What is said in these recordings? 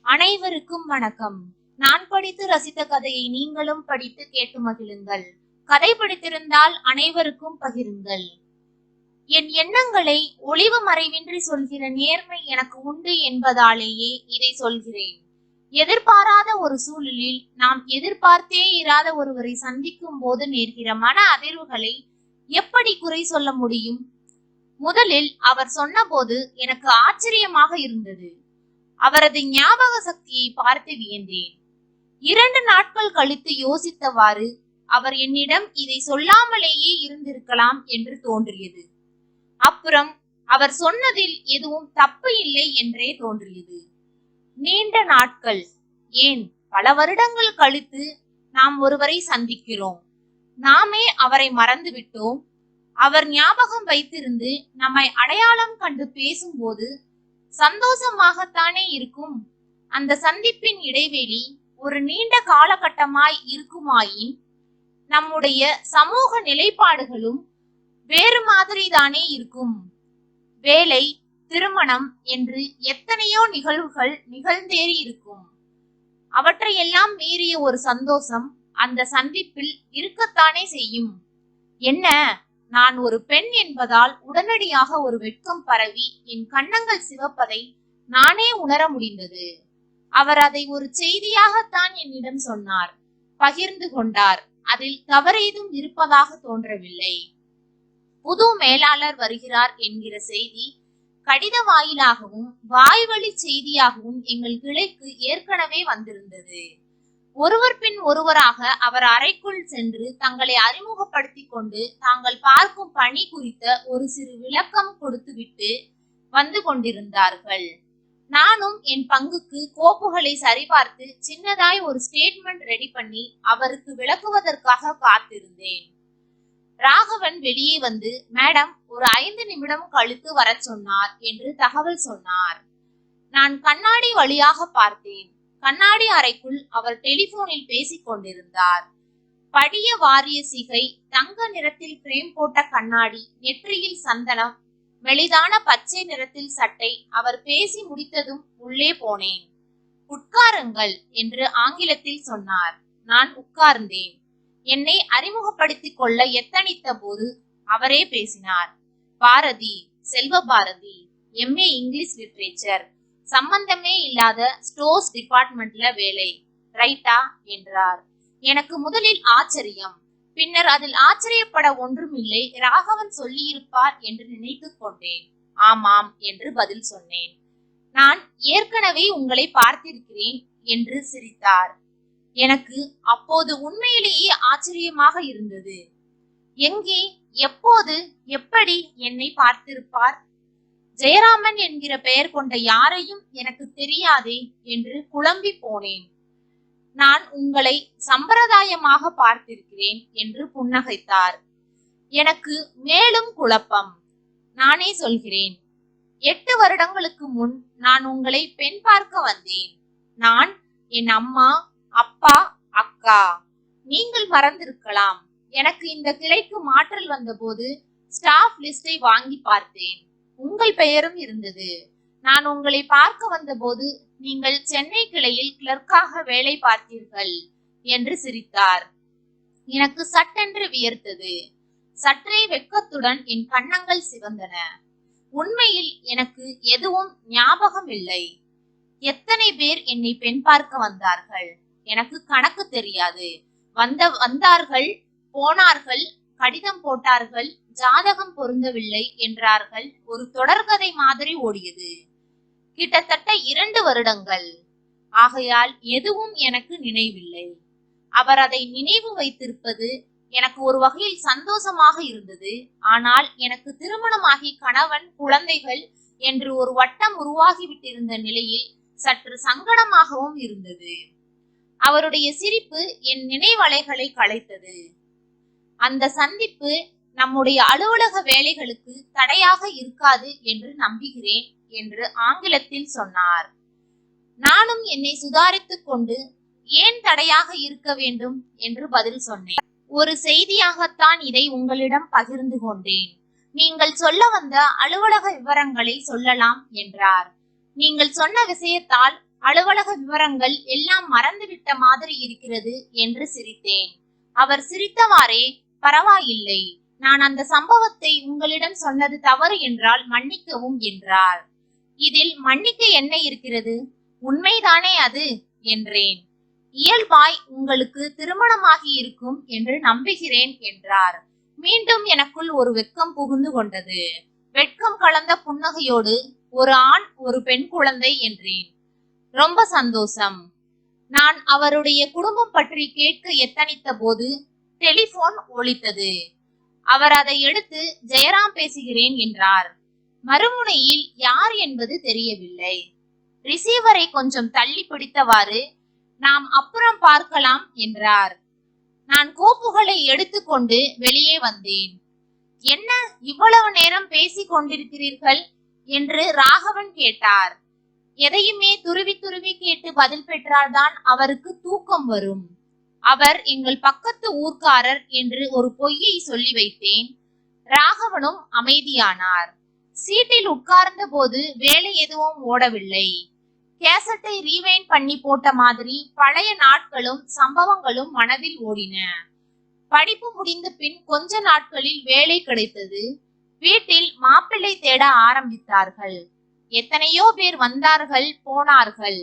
அனைவருக்கும் வணக்கம். நான் படித்து ரசித்த கதையை நீங்களும் படித்து கேட்டு மகிழுங்கள். கதை படித்திருந்தால் அனைவருக்கும் பகிருங்கள். என் எண்ணங்களை ஒளிவு மறைவின்றி சொல்கிற நேர்மை எனக்கு உண்டு என்பதாலேயே இதை சொல்கிறேன். எதிர்பாராத ஒரு சூழலில் நாம் எதிர்பார்த்தே இராத ஒருவரை சந்திக்கும் போது நேர்கிற மன அதிர்வுகளை எப்படி குறை சொல்ல முடியும்? முதலில் அவர் சொன்னபோது எனக்கு ஆச்சரியமாக இருந்தது. அவரது ஞாபக சக்தியை பார்த்து வியந்தேன். இரண்டு நாட்கள் கழித்து யோசித்தவாறு அவர் என்னிடம் இதை சொல்லாமலேயே இருந்திருக்கலாம் என்று தோன்றியது. அப்புறம் அவர் சொன்னதில் எதுவும் தப்பு இல்லை என்றே தோன்றியது. நீண்ட நாட்கள் ஏன் பல வருடங்கள் கழித்து நாம் ஒருவரை சந்திக்கிறோம். நாமே அவரை மறந்துவிட்டோம். அவர் ஞாபகம் வைத்திருந்து நம்மை அடையாளம் கண்டு பேசும்போது சந்தோஷமாகத்தானே இருக்கும். அந்த சந்திப்பின் இடைவெளி ஒரு நீண்ட காலகட்டமாய் இருக்குமாயின் நம்முடைய சமூக நிலைப்பாடுகளும் வேறு மாதிரி தானே இருக்கும். வேலை திருமணம் என்று எத்தனையோ நிகழ்வுகள் நிகழ்ந்தேறி இருக்கும். அவற்றையெல்லாம் மீறிய ஒரு சந்தோஷம் அந்த சந்திப்பில் இருக்கத்தானே செய்யும். என்ன? நான் ஒரு பெண் என்பதால் உடனடியாக ஒரு வெட்கம் பரவி என் கண்ணங்கள் சிவப்பதை நானே உணர முடிந்தது. அவர் அதை ஒரு செய்தியாகத்தான் என்னிடம் சொன்னார். பகிர்ந்து கொண்டார். அதில் தவறேதும் இருப்பதாக தோன்றவில்லை. புது மேலாளர் வருகிறார் என்கிற செய்தி கடித வாயிலாகவும் வாய்வழி செய்தியாகவும் எங்கள் கிளைக்கு ஏற்கனவே வந்திருந்தது. ஒருவர் பின் ஒருவராக அவர் அறைக்குள் சென்று தங்களை அறிமுகப்படுத்திக் கொண்டு தாங்கள் பார்க்கும் பணி குறித்த ஒரு சிறு விளக்கம் கொடுத்துவிட்டு வந்து கொண்டிருந்தார்கள். நானும் என் பங்குக்கு கோப்புகளை சரிபார்த்து சின்னதாய் ஒரு ஸ்டேட்மெண்ட் ரெடி பண்ணி அவருக்கு விளக்குவதற்காக காத்திருந்தேன். ராகவன் வெளியே வந்து மேடம் ஒரு ஐந்து நிமிடம் கழித்து வரச் சொன்னார் என்று தகவல் சொன்னார். நான் கண்ணாடி வழியாக பார்த்தேன். கண்ணாடி அறைக்குள் அவர் டெலிபோனில் பேசிக் கொண்டிருந்தார். படிய வாரிய சிகை தங்க நிறத்தில் பிரேம் போட்ட கண்ணாடி நெற்றியில் சந்தனம் மெலிதான பச்சை நிறத்தில் சட்டை அவர் பேசி முடித்ததும் உள்ளே போனேன். உட்காருங்கள் என்று ஆங்கிலத்தில் சொன்னார். நான் உட்கார்ந்தேன். என்னை அறிமுகப்படுத்திக் கொள்ள எத்தனித்த போது அவரே பேசினார். பாரதி செல்வ பாரதி எம்ஏ இங்கிலீஷ் லிட்ரேச்சர். சம்பந்தமே இல்லாத ஸ்டோர்ஸ் டிபார்ட்மெண்ட்ல வேலை. ரைட்டா? என்றார். எனக்கு முதலில் ஆச்சரியம். பின்னர் அதில் ஆச்சரியப்பட ஒன்றுமில்லை. ராகவன் சொல்லியிருப்பார் என்று நினைத்து கொண்டேன். ஆமாம் என்று பதில் சொன்னேன். நான் ஏற்கனவே உங்களை பார்த்திருக்கிறேன் என்று சிரித்தார். எனக்கு அப்போது உண்மையிலேயே ஆச்சரியமாக இருந்தது. எங்கே? எப்போது? எப்படி என்னை பார்த்திருப்பார்? ஜெயராமன் என்கிற பெயர் கொண்ட யாரையும் எனக்கு தெரியாதே என்று குழம்பி போனேன். நான் உங்களை சம்பிரதாயமாக பார்த்திருக்கிறேன் என்று புன்னகைத்தார். எனக்கு மேலும் குழப்பம். நானே சொல்கிறேன். எட்டு வருடங்களுக்கு முன் நான் உங்களை பெண் பார்க்க வந்தேன். நான் என் அம்மா அப்பா அக்கா. நீங்கள் மறந்திருக்கலாம். எனக்கு இந்த கிளைக்கு மாற்றல் வந்தபோது ஸ்டாஃப் லிஸ்டை வாங்கி பார்த்தேன். உங்கள் பெயரும் இருந்தது. நான் உங்களை பார்க்க வந்தபோது நீங்கள் சென்னை கிளையில் கிளர்க்காக வேலை பார்த்தீர்கள் என்று சிரித்தார். எனக்கு சட்டென்று வியர்த்தது. சற்றே வெட்கத்துடன் என் கண்ணங்கள் சிவந்தன. உண்மையில் எனக்கு எதுவும் ஞாபகம் இல்லை. எத்தனை பேர் என்னை பெண் பார்க்க வந்தார்கள்? எனக்கு கணக்கு தெரியாது. வந்த வந்தார்கள் போனார்கள் கடிதம் போட்டார்கள் ஜாதகம் பொருந்தவில்லை என்றார்கள். ஒரு தொடர்கதை மாதிரி ஓடியது. கிட்டத்தட்ட இரண்டு வருடங்கள். ஆகையால் எதுவும் எனக்கு நினைவில்லை. அவர் அதை நினைவு வைத்திருப்பது எனக்கு ஒரு வகையில் சந்தோஷமாக இருந்தது. ஆனால் எனக்கு திருமணமாகி கணவன் குழந்தைகள் என்று ஒரு வட்டம் உருவாகிவிட்டிருந்த நிலையில் சற்று சங்கடமாகவும் இருந்தது. அவருடைய சிரிப்பு என் நினைவலைகளை களைத்தது அந்த சந்திப்பு நம்முடைய அலுவலக வேலைகளுக்கு தடையாக இருக்காது என்று நம்புகிறேன் என்று ஆங்கிலத்தில் சொன்னார். நானும் என்னை சுதாரித்துக் கொண்டு ஏன் தடையாக இருக்க வேண்டும் என்று பதில் சொன்னேன். ஒரு செய்தியாகத்தான் இதை உங்களிடம் பகிர்ந்து கொண்டேன். நீங்கள் சொல்ல வந்த அலுவலக விவரங்களை சொல்லலாம் என்றார். நீங்கள் சொன்ன விஷயத்தால் அலுவலக விவரங்கள் எல்லாம் மறந்துவிட்ட மாதிரி இருக்கிறது என்று சிரித்தேன். அவர் சிரித்தவாறே பரவாயில்லை. நான் அந்த சம்பவத்தை உங்களிடம் சொன்னது தவறு என்றால் மன்னிக்கவும் என்றார். இதில் மன்னிக்க என்ன இருக்கிறது? உண்மைதானே அது? என்றேன். இயல்பாய் உங்களுக்கு திருமணமாகி இருக்கும் என்று நம்புகிறேன் என்றார். மீண்டும் எனக்குள் ஒரு வெட்கம் புகுந்து கொண்டது. வெட்கம் கலந்த புன்னகையோடு ஒரு ஆண் ஒரு பெண் குழந்தை என்றேன். ரொம்ப சந்தோஷம். நான் அவருடைய குடும்பம் பற்றி கேட்க எத்தனித்த போது டெலிபோன் ஒழித்தது. அவர் அதை எடுத்து ஜெயராம் பேசுகிறேன் என்றார். மறுமுனையில் யார் என்பது தெரியவில்லை. ரிசீவரை கொஞ்சம் தள்ளி பிடித்தவாறு நாம் அப்புறம் பார்க்கலாம் என்றார். நான் கோப்புகளை எடுத்துக்கொண்டு வெளியே வந்தேன். என்ன இவ்வளவு நேரம் பேசிக் கொண்டிருக்கிறீர்கள்? என்று ராகவன் கேட்டார். எதையுமே துருவி துருவி கேட்டு பதில் பெற்றால்தான் அவருக்கு தூக்கம் வரும். அவர் எங்கள் பக்கத்து ஊர்க்காரர் என்று ஒரு பொய்யை சொல்லி வைத்தேன். ராகவனும் அமைதியானார். சீட்டில் உட்கார்ந்த போது வேலை எதுவும் ஓடவில்லை. கேசட்டை ரீவைன் பண்ணி போட்ட மாதிரி பழைய நாட்களும் சம்பவங்களும் மனதில் ஓடின. படிப்பு முடிந்த பின் கொஞ்ச நாட்களில் வேலை கிடைத்தது. வீட்டில் மாப்பிள்ளை தேட ஆரம்பித்தார்கள். எத்தனையோ பேர் வந்தார்கள் போனார்கள்.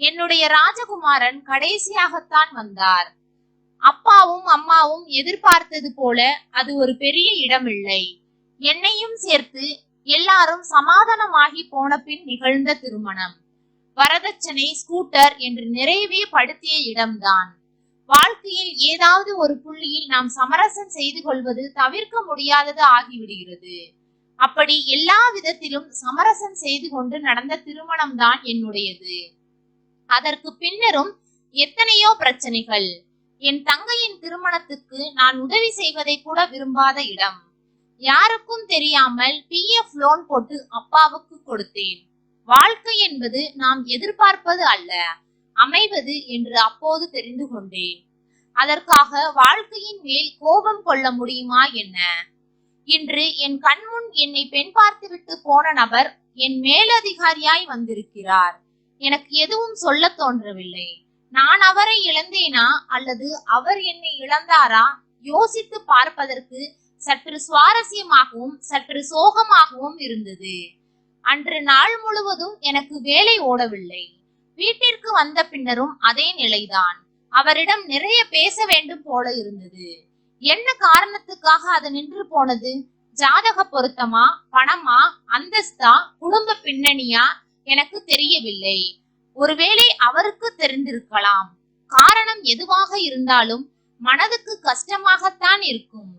என்னுடைய ராஜகுமாரன் கடைசியாகத்தான் வந்தார். அப்பாவும் அம்மாவும் எதிர்பார்த்தது போல அது ஒரு பெரிய இடமில்லை. என்னையும் சேர்த்து எல்லாரும் சமாதானமாகி போன பின் நிகழ்ந்த திருமணம். வரதட்சணை ஸ்கூட்டர் என்று நிறைவே படுத்திய இடம்தான். வாழ்க்கையில் ஏதாவது ஒரு புள்ளியில் நாம் சமரசம் செய்து கொள்வது தவிர்க்க முடியாதது ஆகிவிடுகிறது. அப்படி எல்லா விதத்திலும் சமரசம் செய்து கொண்டு நடந்த திருமணம் தான் என்னுடையது. அதற்கு பின்னரும் எத்தனையோ பிரச்சனைகள். என் தங்கையின் திருமணத்துக்கு நான் உதவி செய்வதை கூட விரும்பாத இடம். யாருக்கும் தெரியாமல் பி எஃப் லோன் போட்டு அப்பாவுக்கு கொடுத்தேன். வாழ்க்கை என்பது நாம் எதிர்பார்ப்பது அல்ல அமைவது என்று அப்போது தெரிந்து கொண்டேன். அதற்காக வாழ்க்கையின் மேல் கோபம் கொள்ள முடியுமா என்ன? இன்று என் கண்முன் என்னை பெண் பார்த்துவிட்டு போன நபர் என் மேலதிகாரியாய் வந்திருக்கிறார். எனக்கு எதுவும் சொல்ல தோன்றவில்லை. நான் அவரை இழந்தேனா? அல்லது அவர் என்னை இழந்தாரா? யோசித்து பார்ப்பதற்கு சற்று சுவாரஸ்யமாகவும் சற்று சோகமாகவும் இருந்தது. அன்று நாள் முழுவதும் எனக்கு வேலை ஓடவில்லை. வீட்டிற்கு வந்த பின்னரும் அதே நிலைதான். அவரிடம் நிறைய பேச வேண்டும் போல இருந்தது. என்ன காரணத்துக்காக அது நின்று போனது? ஜாதக பொருத்தமா? பணமா? அந்தஸ்தா? குடும்ப பின்னணியா? எனக்கு தெரியவில்லை. ஒருவேளை அவருக்கு தெரிந்திருக்கலாம். காரணம் எதுவாக இருந்தாலும் மனதுக்கு கஷ்டமாகத்தான் இருக்கும்.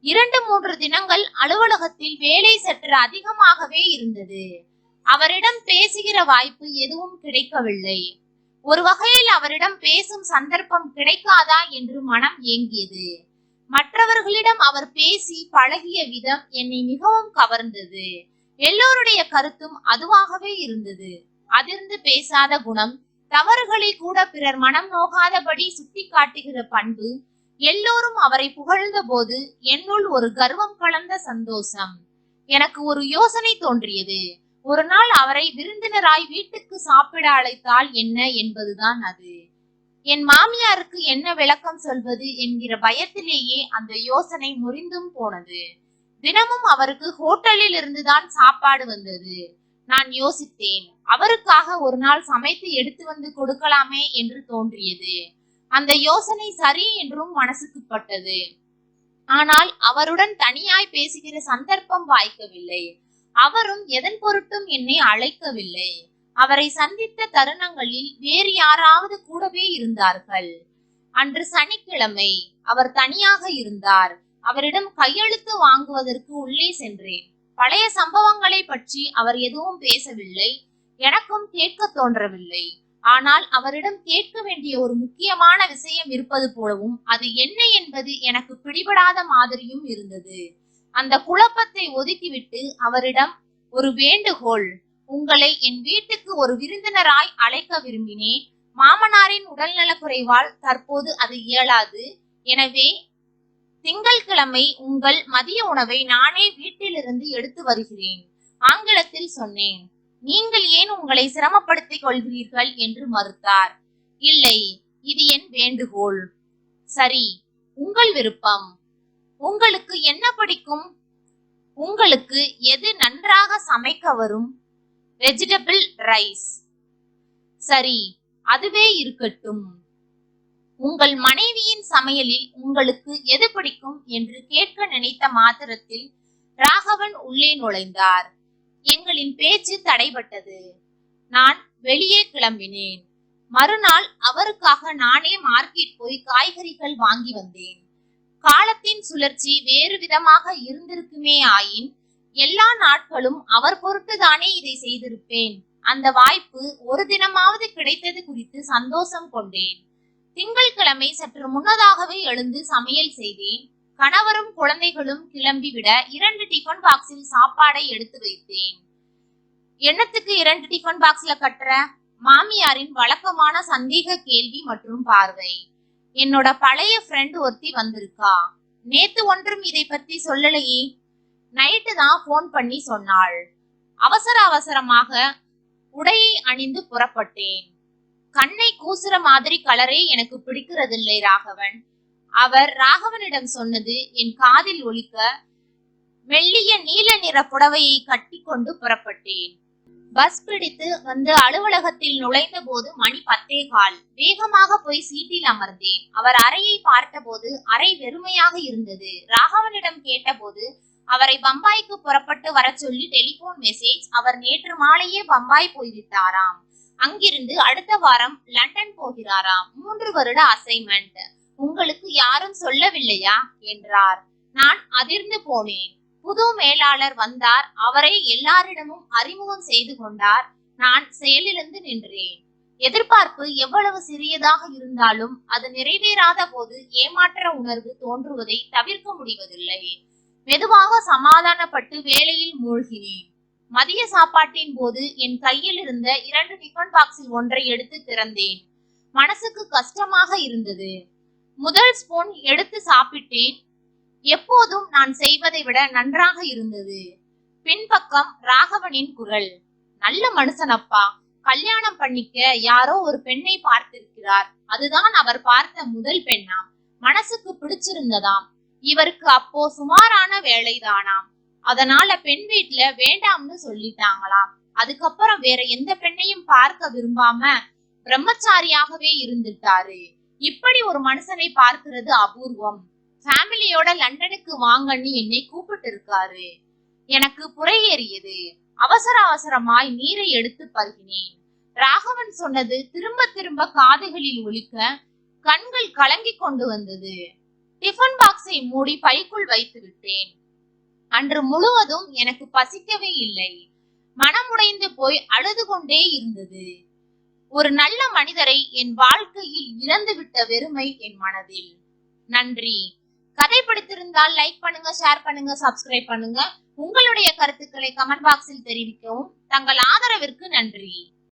இரண்டு மூன்று தினங்கள் அலுவலகத்தில் வேலை சற்று அதிகமாகவே இருந்தது. அவரிடம் பேசுகிற வாய்ப்பு எதுவும் கிடைக்கவில்லை. ஒரு வகையில் அவரிடம் பேசும் சந்தர்ப்பம் கிடைக்காதா என்று மனம் ஏங்கியது. மற்றவர்களிடம் அவர் பேசி பழகிய விதம் என்னை மிகவும் கவர்ந்தது. எல்லோருடைய கருத்தும் அதுவாகவே இருந்தது. அதிர்ந்து பேசாத குணம் தவறுகளை கூட பிறர் மனம் நோகாதபடி சுட்டி காட்டுகிற பண்பு எல்லோரும் அவரை புகழ்ந்த போது என்னுள் ஒரு கர்வம் கலந்த சந்தோஷம். எனக்கு ஒரு யோசனை தோன்றியது. ஒரு நாள் அவரை விருந்தினராய் வீட்டுக்கு சாப்பிட அழைத்தால் என்ன என்பதுதான் அது. என் மாமியாருக்கு என்ன விளக்கம் சொல்வது என்கிற பயத்திலேயே அந்த யோசனை முறிந்தும் போனது. தினமும் அவருக்கு ஹோட்டலில் இருந்துதான் சாப்பாடு வந்தது. நான் யோசித்தேன் அவருக்காக ஒரு நாள் சமைத்து எடுத்து வந்து கொடுக்கலாமே என்று தோன்றியது. அந்த யோசனை சரி என்றும் மனசுக்கு பட்டது. ஆனால் அவருடன் தனியாய் பேசுகிற சந்தர்ப்பம் வாய்க்கவில்லை. அவரும் எதன் பொருட்டும் என்னை அழைக்கவில்லை. அவரை சந்தித்த தருணங்களில் வேறு யாராவது கூடவே இருந்தார்கள். அன்று சனிக்கிழமை அவர் தனியாக இருந்தார். அவரிடம் கையெழுத்து வாங்குவதற்கு உள்ளே சென்றேன். பழைய சம்பவங்களை பற்றி அவர் எதுவும் பேசவில்லை. எனக்கும் கேட்க தோன்றவில்லை. ஆனால் அவரிடம் கேட்க வேண்டிய ஒரு முக்கியமான விஷயம் இருப்பது போலவும் அது என்ன என்பது எனக்கு பிடிபடாத மாதிரியும் இருந்தது. அந்த குழப்பத்தை ஒதுக்கிவிட்டு அவரிடம் ஒரு வேண்டுகோள். உங்களை என் வீட்டுக்கு ஒரு விருந்தினராய் அழைக்க விரும்பினேன். மாமனாரின் உடல்நலக்குறைவால் தற்போது அது இயலாது. எனவே திங்கள்கிழமை உங்கள் மதிய உணவை நானே வீட்டிலிருந்து எடுத்து வருகிறேன். ஆங்கிலத்தில் சொன்னேன் நீங்கள் ஏன் உங்களை சிரமப்படுத்திக் கொள்கிறீர்கள்? என்று மறுத்தார். இல்லை இது என் வேண்டுகோள். சரி உங்கள் விருப்பம். உங்களுக்கு என்ன பிடிக்கும்? உங்களுக்கு எது நன்றாக சமைக்க வரும்? வெஜிடபிள் ரைஸ் சரி அதுவே இருக்கட்டும். உங்கள் மனைவியின் சமையலில் உங்களுக்கு எது பிடிக்கும் என்று கேட்க நினைத்த மாத்திரத்தில் ராகவன் உள்ளே நுழைந்தார். எங்களின் பேச்சு தடைபட்டது. நான் வெளியே கிளம்பினேன். மறுநாள் அவருக்காக நானே மார்க்கெட் போய் காய்கறிகள் வாங்கி வந்தேன். காலத்தின் சுழற்சி வேறு விதமாக இருந்திருக்குமே ஆயின் எல்லா நாட்களும் அவர் பொருட்டுதானே இதை செய்திருப்பேன். அந்த வாய்ப்பு ஒரு தினமாவது கிடைத்தது குறித்து சந்தோஷம் கொண்டேன். திங்கட்கிழமை சற்று முன்னதாகவே எழுந்து சமையல் செய்தேன். கணவரும் குழந்தைகளும் கிளம்பிவிட இரண்டு டிஃபன் பாக்ஸில் சாப்பாடை எடுத்து வைத்தேன். என்னத்துக்கு இரண்டு டிஃபன் பாக்ஸ்ல கட்டுற? மாமியாரின் வழக்கமான சந்தேக கேள்வி மற்றும் பார்வை. என்னோட பழைய ஃப்ரெண்ட் ஒருத்தி வந்திருக்கா. நேத்து ஒன்றும் இதை பத்தி சொல்லலையே. நைட்டு தான் ஃபோன் பண்ணி சொன்னாள். அவசர அவசரமாக உடையை அணிந்து புறப்பட்டேன். கண்ணை கூசுற மாதிரி கலரே எனக்கு பிடிக்கிறதில்லை ராகவன். அவர் ராகவனிடம் சொன்னது என் காதில் ஒலிக்க மெல்லிய நீல நிற புடவையை கட்டி கொண்டு புறப்பட்டேன். பஸ் பிடித்து வந்து அலுவலகத்தில் நுழைந்த போது மணி பத்தே கால். வேகமாக போய் சீட்டில் அமர்ந்தேன். அவர் அறையை பார்த்தபோது அறை வெறுமையாக இருந்தது. ராகவனிடம் கேட்டபோது அவரை பம்பாய்க்கு புறப்பட்டு வர சொல்லி டெலிபோன் மெசேஜ். அவர் நேற்று மாலையே பம்பாய் போய்விட்டாராம். அங்கிருந்து அடுத்த வாரம் லண்டன் போகிறாராம். மூன்று வருட அசைன்மெண்ட் உங்களுக்கு யாரும் சொல்லவில்லையா? என்றார். நான் அதிர்ந்து போனேன். புது மேலாளர் வந்தார். அவரை எல்லாரிடமும் அறிமுகம் செய்து கொண்டார். நான் செயலிழந்து நின்றேன். எதிர்பார்ப்பு எவ்வளவு சிறியதாக இருந்தாலும் அது நிறைவேறாத போது ஏமாற்ற உணர்வு தோன்றுவதை தவிர்க்க முடிவதில்லை. மெதுவாக சமாதானப்பட்டு வேலையில் மூழ்கினேன். மதிய சாப்பாட்டின் போது என் கையில் இருந்த இரண்டு டிஃபன் பாக்ஸில் ஒன்றை எடுத்து திறந்தேன். மனசுக்கு கஷ்டமாக இருந்தது. முதல் ஸ்பூன் எடுத்து சாப்பிட்டேன். எப்போதும் நான் செய்வதை விட நன்றாக இருந்தது. பின்பக்கம் ராகவனின் குரல். நல்ல மனுஷனப்பா கல்யாணம் பண்ணிக்க யாரோ ஒரு பெண்ணை பார்த்திருக்கிறார். அதுதான் அவர் பார்த்த முதல் பெண்ணாம். மனசுக்கு பிடிச்சிருந்ததாம். இவருக்கு அப்போ சுமாரான வேலைதானாம். அதனால பெண் வீட்ல வேண்டாம்னு சொல்லிட்டாங்களாம் அதுக்கப்புறம் வேற எந்த பெண்ணையும் பார்க்க விரும்பாம பிரம்மச்சாரியாகவே இருந்துட்டாரு. இப்படி ஒரு மனுஷனை பார்க்கிறது அபூர்வம். ஃபேமிலியோட லண்டனுக்கு வாங்கன்னு என்னை கூப்பிட்டு இருக்காரு. எனக்கு புறையேறியது. அவசர அவசரமாய் நீரை எடுத்து பருகினேன். ராகவன் சொன்னது திரும்ப திரும்ப காதுகளில் ஒலிக்க கண்கள் கலங்கி கொண்டு வந்தது. டிஃபன் பாக்ஸை மூடி பைக்குள் வைத்து விட்டேன். அன்று முழுவதும் எனக்கு பசிக்கவே இல்லை. மனமுடைந்து போய் அழுது கொண்டே இருந்தது. ஒரு நல்ல மனிதரை என் வாழ்க்கையில் இழந்துவிட்ட வெறுமை என் மனதில். நன்றி. கதை பிடித்திருந்தால் லைக் பண்ணுங்க ஷேர் பண்ணுங்க சப்ஸ்கிரைப் பண்ணுங்க. உங்களுடைய கருத்துக்களை கமெண்ட் பாக்ஸில் தெரிவிக்கவும். தங்கள் ஆதரவிற்கு நன்றி.